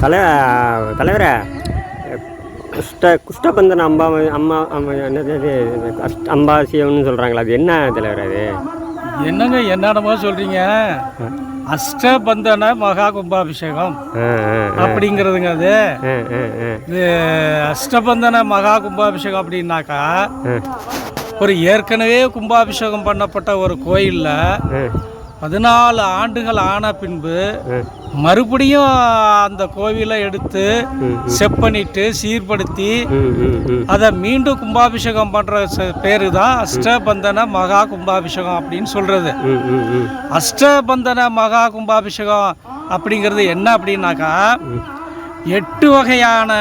தலை தலைவரே குஷ்ட குஷ்டபந்தன் அம்பா அம்மா அம்மா என்னது? அஷ்ட- அம்பாசியம்னு சொல்கிறாங்களா அது என்ன தலைவர் அது? என்னங்க என்னடமோ சொல்றீங்க? அஷ்டபந்தன மகா கும்பாபிஷேகம். அப்படிங்கிறதுங்க அது. இது அஷ்டபந்தன மகா கும்பாபிஷேகம் அப்படின்னாக்கா ஒரு ஏற்கனவே கும்பாபிஷேகம் பண்ணப்பட்ட ஒரு கோயிலில் பதினாலு ஆண்டுகள் ஆன பின்பு மறுபடியும் அந்த கோவிலை எடுத்து செப்பனிட்டு சீர்படுத்தி ம் ம் ம். அதை மீண்டும் கும்பாபிஷேகம் பண்ணுற பேரு தான் அஷ்டபந்தன மகா கும்பாபிஷேகம் அப்படின்னு ம் அஷ்டபந்தன மகா கும்பாபிஷேகம் அப்படிங்கிறது என்ன அப்படின்னாக்கா எட்டு வகையான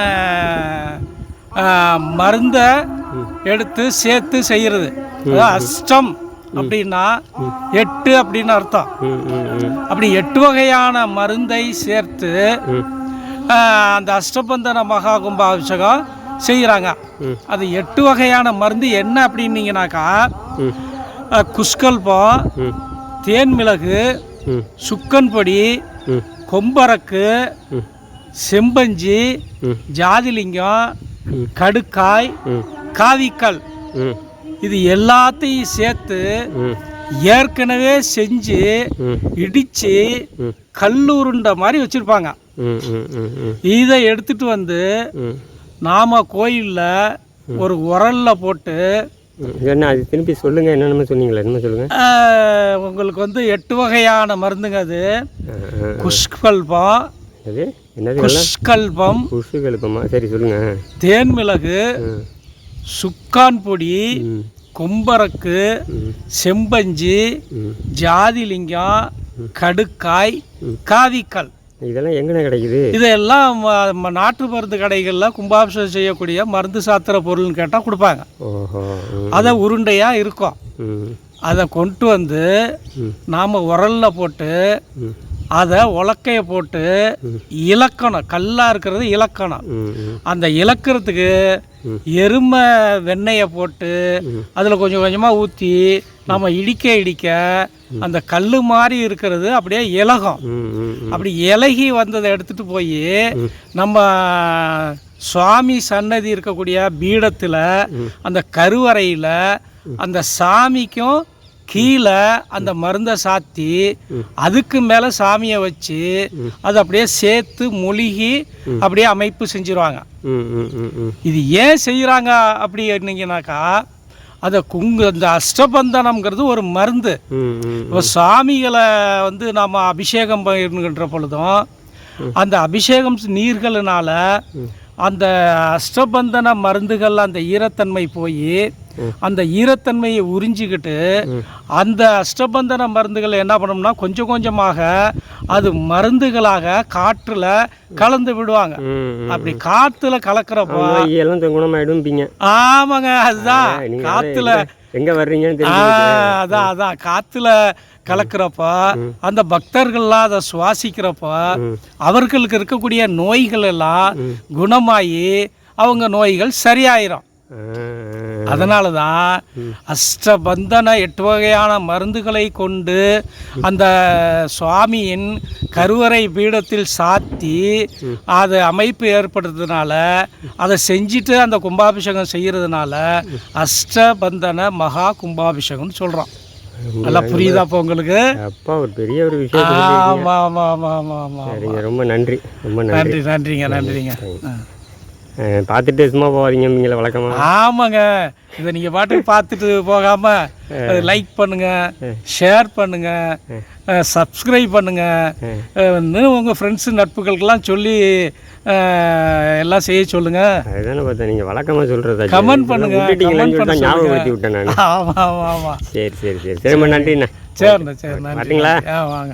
மருந்தை எடுத்து சேர்த்து செய்கிறது அஷ்டம் அப்படின்னா எட்டு அப்படின்னு அர்த்தம். அப்படி எட்டு வகையான மருந்தை சேர்த்து அந்த அஷ்டபந்தன மகா கும்பாபிஷேகம் செய்கிறாங்க. அது எட்டு வகையான மருந்து என்ன அப்படின்னீங்கனாக்கா குஷ்கல்பம் தேன் மிளகு சுக்கன் பொடி கொம்பரக்கு செம்பஞ்சி ஜாதிலிங்கம். கடுக்காய் காவிக்கல். இது எல்லாத்தையும் சேர்த்து ஏற்கனவே செஞ்சு ம். கல்லுருண்டை மாதிரி வச்சுருப்பாங்க. இதை எடுத்துட்டு வந்து நாம் கோயிலில் ஒரு உரல்ல போட்டு. என்ன அது திருப்பி சொல்லுங்கள் என்னென்னமோ சொன்னீங்களே என்னமோ சொல்லுங்கள் ஆஹ், உங்களுக்கு வந்து எட்டு வகையான மருந்துங்க அது. குஷ்கல்பம் என்னது? குஷ்கல்பம் குசு கழுப்பமா சரி சொல்லுங்கள் தேன் மிளகு ம் சுக்கான் பொடி கொம்பரக்கு செம்பஞ்சி ஜாதிலிங்கம் கடுக்காய் காவிக்கல். இதெல்லாம் எங்கண்ணே கிடைக்குது? இதெல்லாம் நாட்டு மருந்து கடைகளில் கும்பாபிஷேகம் செய்யக்கூடிய மருந்து சாத்திர பொருள்னு கேட்டால் கொடுப்பாங்க. அதை உருண்டையாக இருக்கும். அதை கொண்டு வந்து. நாம் உரல்ல போட்டு அதை உலக்கைய போட்டு இலக்கணும். கல்லாக இருக்கிறது இலக்கணும். அந்த இலக்கிறதுக்கு எருமை வெண்ணெயை போட்டு அதில் கொஞ்சம் கொஞ்சமாக ஊற்றி நம்ம இடிக்க இடிக்க அந்த கல் மாதிரி இருக்கிறது அப்படியே இலகும். அப்படி இலகி வந்ததை எடுத்துட்டு போய் நம்ம சுவாமி சன்னதி இருக்கக்கூடிய பீடத்தில் அந்த கருவறையில் அந்த சாமிக்கும் கீழே அந்த மருந்தை சாத்தி அதுக்கு மேலே சாமியை வச்சு அதை அப்படியே சேர்த்து மொழிகி அப்படியே அமைப்பு செஞ்சிருவாங்க. இது ஏன் செய்கிறாங்க அப்படின்னீங்கனாக்கா அதை குங்கு அந்த அஷ்டபந்தனம்ங்கிறது ஒரு மருந்து. இப்போ சாமிகளை வந்து நாம் அபிஷேகம் பண்ணுகின்ற பொழுதும் அந்த அபிஷேகம் நீர்களினால அந்த அஷ்டபந்தன மருந்துகள் அந்த ஈரத்தன்மை போய் அந்த ஈரத்தன்மையை உறிஞ்சிக்கிட்டு அந்த அஷ்டபந்தன மருந்துகள் என்ன பண்ணோம்னா கொஞ்சம் கொஞ்சமாக அது மருந்துகளாக காற்றுல கலந்து விடுவாங்க. அப்படி காத்துல கலக்கிறப்போ எல்லாம் குணமாயிடும்பீங்க ஆமாங்க அதுதான். காத்துல எங்கே வர்றீங்கன்னு அதான் அதான். காத்துல கலக்கிறப்ப அந்த பக்தர்கள்லாம் அதை சுவாசிக்கிறப்ப அவர்களுக்கு இருக்கக்கூடிய நோய்கள் எல்லாம் குணமாகி அவங்க நோய்கள் சரியாயிரும். அதனால தான் அஷ்டபந்தன எட்டு வகையான மருந்துகளை கொண்டு அந்த சுவாமியின் கருவறை பீடத்தில் சாத்தி அது அமைப்பு ஏற்படுறதுனால அதை செஞ்சுட்டு அந்த கும்பாபிஷேகம் செய்யறதுனால அஷ்டபந்தன மகா கும்பாபிஷேகம்னு சொல்கிறோம் நல்லா புரியுதா இப்போ உங்களுக்கு? அப்பா ஒரு பெரிய ஒரு விஷயம் ஆமாம் ஆமாம் ஆமாம் ஆமாம் ரொம்ப நன்றி ரொம்ப நன்றி. நன்றி நன்றிங்க நன்றிங்க. பார்த்துட்டு சும்மா போகாதீங்க வழக்கமா? ஆமாங்க. இதை நீங்கள் பாட்டுக்கு பார்த்துட்டு போகாம அது லைக் பண்ணுங்க ஷேர் பண்ணுங்க சப்ஸ்கிரைப் பண்ணுங்க. அஹ், இன்னும் உங்கள் ஃப்ரெண்ட்ஸு நட்புகளுக்கெல்லாம் சொல்லி எல்லாம் செய்ய சொல்லுங்க. அதுதானே பார்த்தேன் நீங்கள் வழக்கமாக சொல்கிறதா கமெண்ட் பண்ணுங்க விட்டுட்டீங்களான்னு கமெண்ட் சொல்லிட்டு பண்ண ஞாபகப்படுத்தி விட்டேன் நான். ஆமாம் ஆமாம் ஆமாம் சரி சரி சரி. சரி ரொம்ப நன்றிண்ணா. சரிண்ணா சரி நன்றி வரட்டுங்களா? ஆ வாங்க.